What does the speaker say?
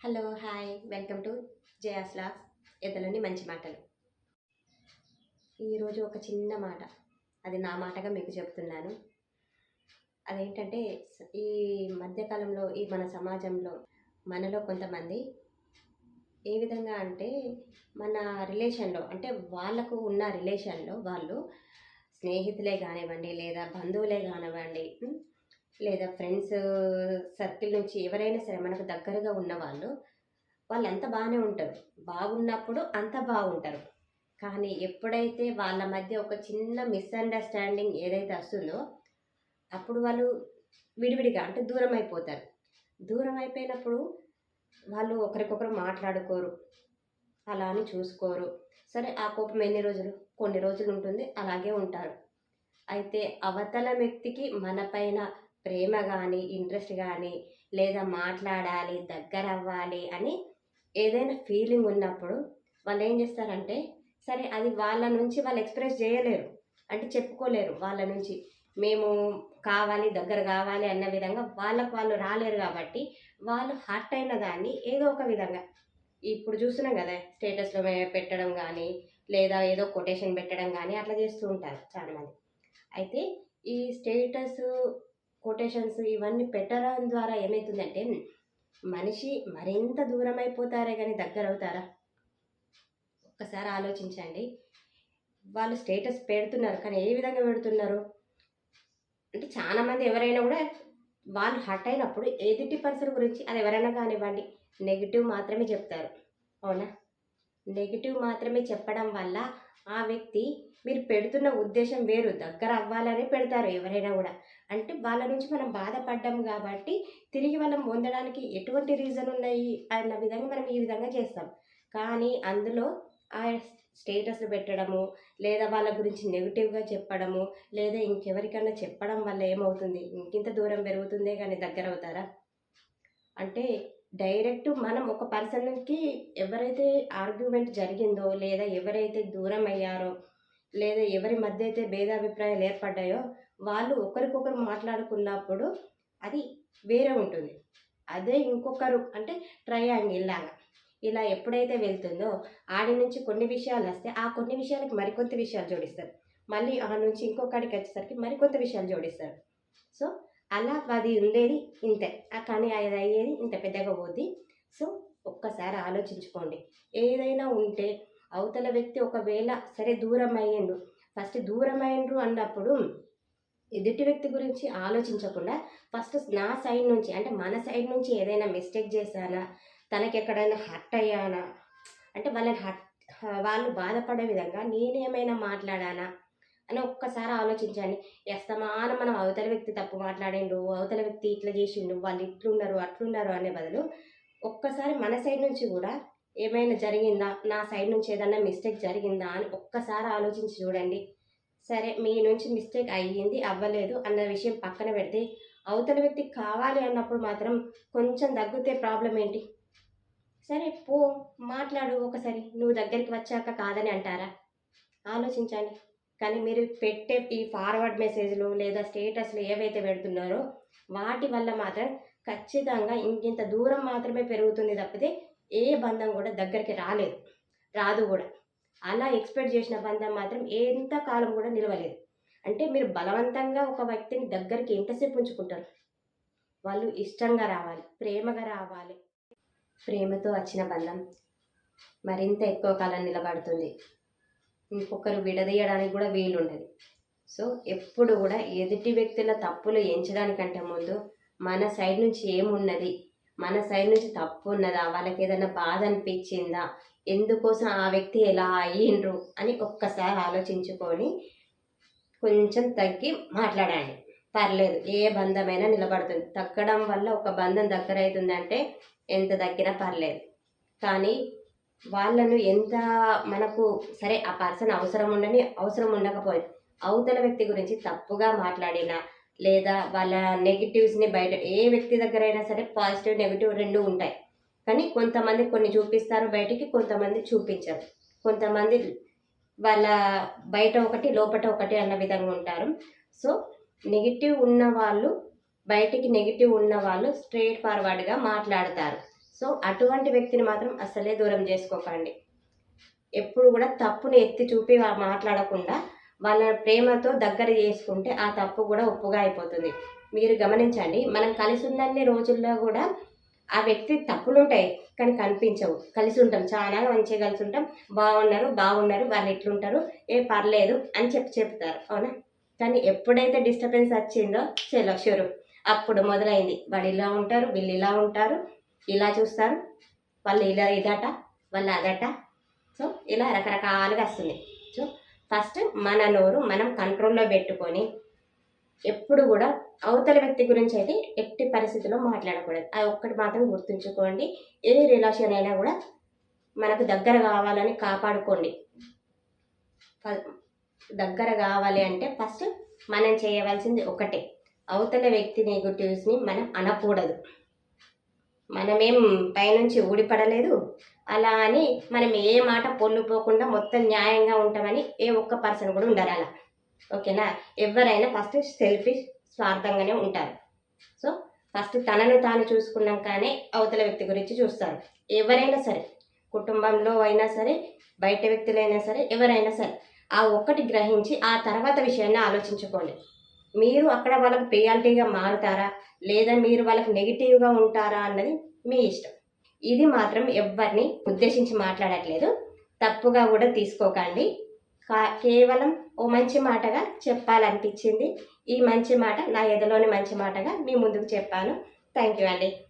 Hello hi. Welcome to జయాస్లా ఎదలోని మంచి మాటలు. ఈరోజు ఒక చిన్న మాట. అది నా మాటగా మీకు చెప్తున్నాను. అదేంటంటే ఈ మధ్యకాలంలో ఈ మన సమాజంలో మనలో కొంతమంది ఏ విధంగా అంటే మన రిలేషన్లో అంటే వాళ్ళకు ఉన్న రిలేషన్లో వాళ్ళు స్నేహితులే కానివ్వండి లేదా బంధువులే కానివ్వండి లేదా ఫ్రెండ్స్ సర్కిల్ నుంచి ఎవరైనా సరే మనకు దగ్గరగా ఉన్న వాళ్ళు వాళ్ళు బాగానే ఉంటారు. బాగున్నప్పుడు అంత బాగుంటారు. కానీ ఎప్పుడైతే వాళ్ళ మధ్య ఒక చిన్న మిస్అండర్స్టాండింగ్ ఏదైతే వస్తుందో అప్పుడు వాళ్ళు విడివిడిగా అంటే దూరం అయిపోతారు. దూరం అయిపోయినప్పుడు వాళ్ళు ఒకరికొకరు మాట్లాడుకోరు. అలా అని చూసుకోరు. సరే ఆ కోపం ఎన్ని రోజులు? కొన్ని రోజులు ఉంటుంది అలాగే ఉంటారు. అయితే అవతల వ్యక్తికి మన పైన ప్రేమ కానీ ఇంట్రెస్ట్ కానీ లేదా మాట్లాడాలి దగ్గర అవ్వాలి అని ఏదైనా ఫీలింగ్ ఉన్నప్పుడు వాళ్ళు ఏం చేస్తారంటే సరే అది వాళ్ళ నుంచి వాళ్ళు ఎక్స్ప్రెస్ చేయలేరు. అంటే చెప్పుకోలేరు వాళ్ళ నుంచి. మేము కావాలి దగ్గర కావాలి అన్న విధంగా వాళ్ళకు వాళ్ళు రాలేరు కాబట్టి వాళ్ళు హర్ట్ అయిన దాన్ని ఏదో ఒక విధంగా. ఇప్పుడు చూస్తున్నాం కదా స్టేటస్లో పెట్టడం కానీ లేదా ఏదో కొటేషన్ పెట్టడం కానీ అట్లా చేస్తూ ఉంటారు చాలామంది. అయితే ఈ స్టేటస్ కొటేషన్స్ ఇవన్నీ పెట్టడం ద్వారా ఏమవుతుందంటే మనిషి మరింత దూరం అయిపోతారే కానీ దగ్గర అవుతారా ఒక్కసారి ఆలోచించండి. వాళ్ళు స్టేటస్ పెడుతున్నారు కానీ ఏ విధంగా పెడుతున్నారు? అంటే చాలా మంది ఎవరైనా కూడా వాళ్ళు హర్ట్ అయినప్పుడు ఎదుటి పర్సన్ గురించి అది ఎవరైనా కానివ్వండి నెగిటివ్ మాత్రమే చెప్తారు. అవునా? నెగిటివ్ మాత్రమే చెప్పడం వల్ల ఆ వ్యక్తి మీరు పెడుతున్న ఉద్దేశం వేరు. దగ్గర అవ్వాలనే పెడతారు ఎవరైనా కూడా. అంటే వాళ్ళ నుంచి మనం బాధపడ్డాం కాబట్టి తిరిగి వాళ్ళం పొందడానికి ఎటువంటి రీజన్ ఉన్నాయి అన్న విధంగా మనం ఈ విధంగా చేస్తాం. కానీ అందులో ఆ స్టేటస్ పెట్టడము లేదా వాళ్ళ గురించి నెగిటివ్గా చెప్పడము లేదా ఇంకెవరికైనా చెప్పడం వల్ల ఏమవుతుంది? ఇంకింత దూరం పెరుగుతుందే కానీ దగ్గర అవుతారా? అంటే డైరెక్ట్ మనం ఒక పర్సన్కి ఎవరైతే ఆర్గ్యుమెంట్ జరిగిందో లేదా ఎవరైతే దూరం అయ్యారో లేదా ఎవరి మధ్య అయితే భేదాభిప్రాయాలు ఏర్పడ్డాయో వాళ్ళు ఒకరికొకరు మాట్లాడుకున్నప్పుడు అది వేరే ఉంటుంది. అదే ఇంకొకరు అంటే ట్రయాంగిల్ లాగా. ఇలా ఎప్పుడైతే వెళ్తుందో ఆడి నుంచి కొన్ని విషయాలు వస్తే ఆ కొన్ని విషయాలకి మరికొంత విషయాలు జోడిస్తారు. మళ్ళీ ఆ నుంచి ఇంకొకడికి వచ్చేసరికి మరికొంత విషయాలు జోడిస్తారు. సో అలా అది ఉండేది ఇంతే. కానీ అది అయ్యేది ఇంత పెద్దగా పోద్ది. సో ఒక్కసారి ఆలోచించుకోండి. ఏదైనా ఉంటే అవతల వ్యక్తి ఒకవేళ సరే దూరం అయ్యిండ్రు ఫస్ట్ దూరం అయ్యిండ్రు అన్నప్పుడు ఎదుటి వ్యక్తి గురించి ఆలోచించకుండా ఫస్ట్ నా సైడ్ నుంచి అంటే మన సైడ్ నుంచి ఏదైనా మిస్టేక్ చేశానా తనకి ఎక్కడైనా హర్ట్ అయ్యానా అంటే వాళ్ళని హర్ట్ వాళ్ళు బాధపడే విధంగా నేనేమైనా మాట్లాడానా అని ఒక్కసారి ఆలోచించండి. ఎస్తమాన మనం అవతల వ్యక్తి తప్పు మాట్లాడిండు అవతల వ్యక్తి ఇట్లా చేసిండు వాళ్ళు ఇట్లున్నారు అట్లున్నారు అనే బదులు ఒక్కసారి మన సైడ్ నుంచి కూడా ఏమైనా జరిగిందా? నా సైడ్ నుంచి ఏదైనా మిస్టేక్ జరిగిందా? అని ఒక్కసారి ఆలోచించి చూడండి. సరే మీ నుంచి మిస్టేక్ అయ్యింది అవ్వలేదు అన్న విషయం పక్కన పెడితే అవతల వ్యక్తికి కావాలి అన్నప్పుడు మాత్రం కొంచెం తగ్గితే ప్రాబ్లం ఏంటి? సరే పో మాట్లాడు ఒకసారి. నువ్వు దగ్గరికి వచ్చాక కాదని అంటారా? ఆలోచించండి. కానీ మీరు పెట్టే ఈ ఫార్వర్డ్ మెసేజ్లు లేదా స్టేటస్లు ఏవైతే పెడుతున్నారో వాటి వల్ల మాత్రం ఖచ్చితంగా ఇంకింత దూరం మాత్రమే పెరుగుతుంది తప్పితే ఏ బంధం కూడా దగ్గరికి రాలేదు. రాదు కూడా. అలా ఎక్స్పెక్ట్ చేసిన బంధం మాత్రం ఎంత కాలం కూడా నిలవలేదు. అంటే మీరు బలవంతంగా ఒక వ్యక్తిని దగ్గరికి ఎంతసేపు ఉంచుకుంటారు? వాళ్ళు ఇష్టంగా రావాలి ప్రేమగా రావాలి. ప్రేమతో వచ్చిన బంధం మరింత ఎక్కువ కాలం నిలబడుతుంది. ఇంకొకరు విడదీయడానికి కూడా వీలుండదు. సో ఎప్పుడు కూడా ఎదుటి వ్యక్తుల తప్పులు ఎంచడానికంటే ముందు మన సైడ్ నుంచి ఏమున్నది మన సైడ్ నుంచి తప్పు ఉన్నదా? వాళ్ళకి ఏదైనా బాధ అనిపించిందా? ఎందుకోసం ఆ వ్యక్తి ఎలా అయ్యిండ్రు? అని ఒక్కసారి ఆలోచించుకొని కొంచెం తగ్గి మాట్లాడండి పర్లేదు ఏ బంధమైనా నిలబడుతుంది. తగ్గడం వల్ల ఒక బంధం దగ్గర అవుతుందంటే ఎంత తగ్గినా పర్లేదు. కానీ వాళ్ళను ఎంత మనకు సరే ఆ పర్సన్ అవసరం ఉండని అవసరం ఉండకపోయింది అవతల వ్యక్తి గురించి తప్పుగా మాట్లాడినా లేదా వాళ్ళ నెగిటివ్స్ని బయట ఏ వ్యక్తి దగ్గర అయినా సరే పాజిటివ్ నెగిటివ్ రెండు ఉంటాయి. కానీ కొంతమంది కొన్ని చూపిస్తారు బయటికి కొంతమంది చూపించరు. కొంతమంది వాళ్ళ బయట ఒకటి లోపట ఒకటి అన్న విధంగా ఉంటారు. సో నెగిటివ్ ఉన్న వాళ్ళు బయటికి నెగిటివ్ ఉన్న వాళ్ళు స్ట్రైట్ ఫార్వర్డ్గా మాట్లాడతారు. సో అటువంటి వ్యక్తిని మాత్రం అసలే దూరం చేసుకోకండి. ఎప్పుడు కూడా తప్పుని ఎత్తి చూపి మాట్లాడకుండా వాళ్ళ ప్రేమతో దగ్గర చేసుకుంటే ఆ తప్పు కూడా ఒప్పుగా అయిపోతుంది. మీరు గమనించండి మనం కలిసి ఉన్నన్ని రోజుల్లో కూడా ఆ వ్యక్తి తప్పులు ఉంటాయి కానీ కనిపించవు. కలిసి ఉంటాం చాలా మంచిగా కలిసి ఉంటాం బాగున్నారు బాగున్నారు వాళ్ళు ఎట్లుంటారు ఏ పర్లేదు అని చెప్పి చెప్తారు. అవునా? కానీ ఎప్పుడైతే డిస్టర్బెన్స్ వచ్చిందో చలో షురు. అప్పుడు మొదలైంది. వాళ్ళు ఇలా ఉంటారు వీళ్ళు ఇలా ఉంటారు ఇలా చూస్తారు. వాళ్ళు ఇలా ఇదట వాళ్ళు అదట. సో ఇలా రకరకాలుగా వస్తుంది. సో ఫస్ట్ మన నోరు మనం కంట్రోల్లో పెట్టుకొని ఎప్పుడు కూడా అవతల వ్యక్తి గురించి అయితే ఎట్టి పరిస్థితిలో మాట్లాడకూడదు. అది ఒక్కటి మాత్రం గుర్తుంచుకోండి. ఏ రిలేషన్ అయినా కూడా మనకు దగ్గర కావాలని కాపాడుకోండి. దగ్గర కావాలి అంటే ఫస్ట్ మనం చేయవలసింది ఒకటే. అవతల వ్యక్తి నెగిటివ్స్ని మనం అనకూడదు. మనమేం పైనుంచి ఊడిపడలేదు. అలా అని మనం ఏ మాట పొల్లుపోకుండా మొత్తం న్యాయంగా ఉంటామని ఏ ఒక్క పర్సన్ కూడా ఉండరు అలా. ఓకేనా? ఎవరైనా ఫస్ట్ సెల్ఫిష్ స్వార్థంగానే ఉంటారు. సో ఫస్ట్ తనను తాను చూసుకున్నాకనే అవతల వ్యక్తి గురించి చూస్తారు. ఎవరైనా సరే కుటుంబంలో అయినా సరే బయట వ్యక్తులైనా సరే ఎవరైనా సరే ఆ ఒక్కటి గ్రహించి ఆ తర్వాత విషయాన్ని ఆలోచించుకోండి. మీరు అక్కడ వాళ్ళకి ప్రియారిటీగా మారుతారా? లేదా మీరు వాళ్ళకి నెగిటివ్గా ఉంటారా అన్నది మీ ఇష్టం. ఇది మాత్రం ఎవరిని ఉద్దేశించి మాట్లాడట్లేదు. తప్పుగా కూడా తీసుకోకండి. కా- కేవలం ఓ మంచి మాటగా చెప్పాలనిపించింది. ఈ మంచి మాట నా ఎదలోని మంచి మాటగా మీ ముందుకు చెప్పాను. థ్యాంక్ యూ అండి.